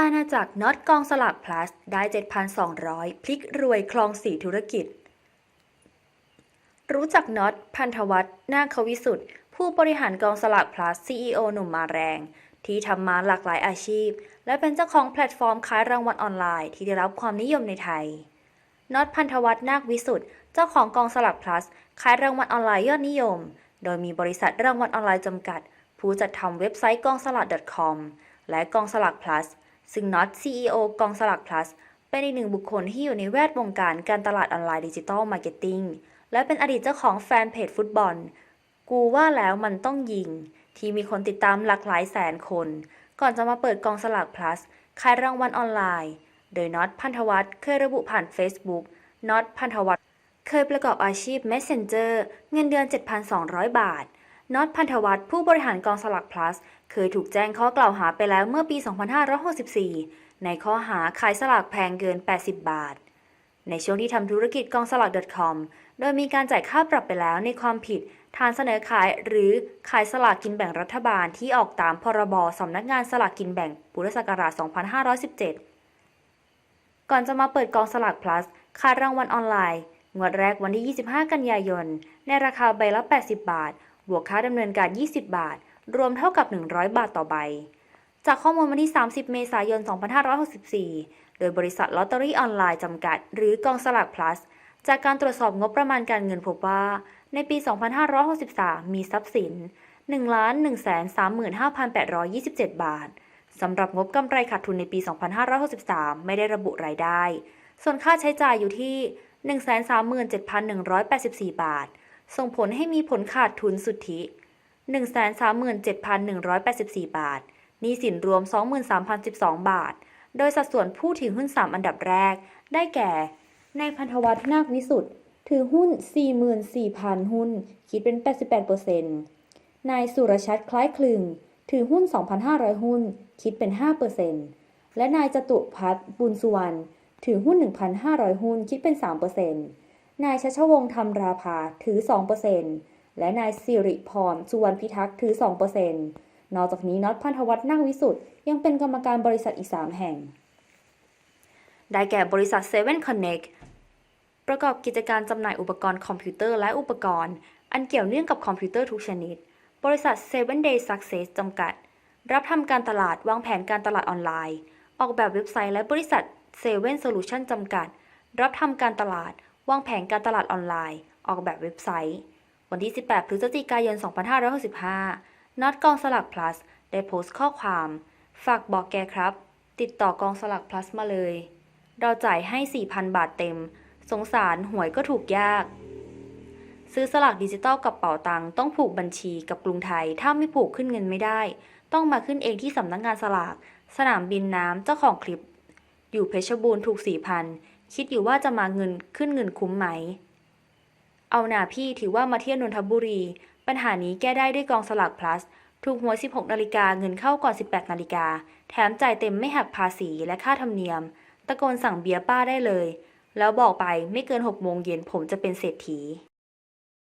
อาณาจักรน็อตกองสลากพลัสได้ 7,200 พลิกรวยคลองสีธุรกิจ รู้จักน็อตพันธวัฒน์นาควิสุทธิ์ ผู้บริหารกองสลากพลัส CEO หนุ่มมาแรง ที่ทำมาหลากหลายอาชีพ และเป็นเจ้าของแพลตฟอร์มขายรางวัลออนไลน์ที่ได้รับความนิยมในไทยน็อตพันธวัฒน์นาควิสุทธิ์ เจ้าของกองสลากพลัส ขายรางวัลออนไลน์ยอดนิยม โดยมีบริษัทรางวัลออนไลน์จำกัด ผู้จัดทำเว็บไซต์กองสลาก .com และกองสลาก plus ซึ่งน็อต CEO กองสลาก plus เป็นอีกหนึ่งบุคคลที่อยู่ในแวดวงการการตลาดออนไลน์ดิจิทัลมาร์เก็ตติ้งและเป็นอดีตเจ้าของแฟนเพจฟุตบอล กูว่าแล้วมันต้องยิง ที่มีคนติดตามหลากหลายแสนคน ก่อนจะมาเปิดกองสลาก plus ขายรางวัลออนไลน์ โดยน็อตพันธวัฒน์เคยระบุผ่าน Facebook น็อตพันธวัฒน์เคยประกอบอาชีพ Messenger เงินเดือน 7,200 บาท น็อตพันธวัฒน์ผู้บริหารกองสลาก plus เคยถูกแจ้งข้อกล่าวหาไปแล้วเมื่อปี 2564 ในข้อหาขายสลากแพงเกิน 80 บาท ในช่วงที่ทำธุรกิจกองสลาก .com โดยมีการจ่ายค่าปรับไปแล้วในความผิดฐานเสนอขายหรือขายสลากกินแบ่งรัฐบาลที่ออกตามพรบสำนักงานสลากกินแบ่งพุทธศักราช 2517 ก่อนจะมาเปิดกองสลาก plus ขายรางวัลออนไลน์ งวดแรกวันที่ 25 กันยายน ในราคาใบละ 80 บาท บวกค่าดำเนินการ 20 บาท รวมเท่ากับ 100 บาทต่อใบ จากข้อมูลวันที่ 30 เมษายน 2564 โดยบริษัทลอตเตอรี่ออนไลน์จำกัด หรือกองสลาก plus จากการตรวจสอบงบประมาณการเงินพบว่า ในปี 2563 มีทรัพย์สิน 1,135,827 บาท สำหรับงบกำไรขาดทุนในปี 2563 ไม่ได้ระบุรายได้ ส่วนค่าใช้จ่ายอยู่ที่ 137,184 บาท ส่งผลให้มีผลขาดทุนสุทธิ 137,184 บาทหนี้สินรวม 23,012 บาท โดยสัดส่วนผู้ถือหุ้น 3 อันดับแรก ได้แก่ นายพันธวัฒน์นาควิสุทธ์ถือหุ้น 44,000 หุ้น คิดเป็น 88%นายสุรชัดคล้ายคลึง ถือหุ้น 2,500 หุ้น คิดเป็น 5%และนายจตุพัฒน์บุญสุวรรณ ถือหุ้น 1,500 หุ้น คิดเป็น 3% นายชัชวงศ์ธรรมราภาถือ 2%และนายสิริพรสุวรรณพิทักษ์ถือ 2%นอกจากนี้น็อตพันธวัฒน์นาควิสุทธ์ยังเป็นกรรมการบริษัทอีก 3 แห่ง ได้แก่บริษัท Seven Connect ประกอบกิจการจำหน่ายอุปกรณ์คอมพิวเตอร์และอุปกรณ์ อันเกี่ยวเนื่องกับคอมพิวเตอร์ทุกชนิด บริษัท Seven Day Success จำกัด รับทำการตลาดวางแผนการตลาดออนไลน์ ออกแบบเว็บไซต์และบริษัท Seven Solution จำกัด รับทำการตลาด วางแผนการตลาดออนไลน์ ออกแบบเว็บไซต์ วันที่ 18 พฤศจิกายน 2565น็อตกองสลัก plus ได้โพสต์ข้อความ ฝากบอกแกครับ ติดต่อกองสลัก plus มาเลย เราจ่ายให้ 4,000 บาทเต็ม สงสารหวยก็ถูกยาก ซื้อสลากดิจิตอลกับเป๋าตังค์ต้องผูกบัญชีกับกรุงไทย ถ้าไม่ผูกขึ้นเงินไม่ได้ ต้องมาขึ้นเองที่สำนักงานสลาก สนามบินน้ำเจ้าของคลิป อยู่เพชรบูรณ์ถูก4,000 คิดอยู่ว่าจะมาเงินขึ้นเงินคุ้มไหม เอาหนาพี่ถือว่ามาเที่ยวนนทบุรี ปัญหานี้แก้ได้ด้วยกองสลักพลัสถูกหวย 16 นาฬิกาเงินเข้าก่อน 18 นาฬิกา แถมจ่ายเต็มไม่หักภาษีและค่าธรรมเนียม ตะโกนสั่งเบียร์ป้าได้เลย แล้วบอกไปไม่เกิน 6 โมงเย็นผมจะเป็นเศรษฐี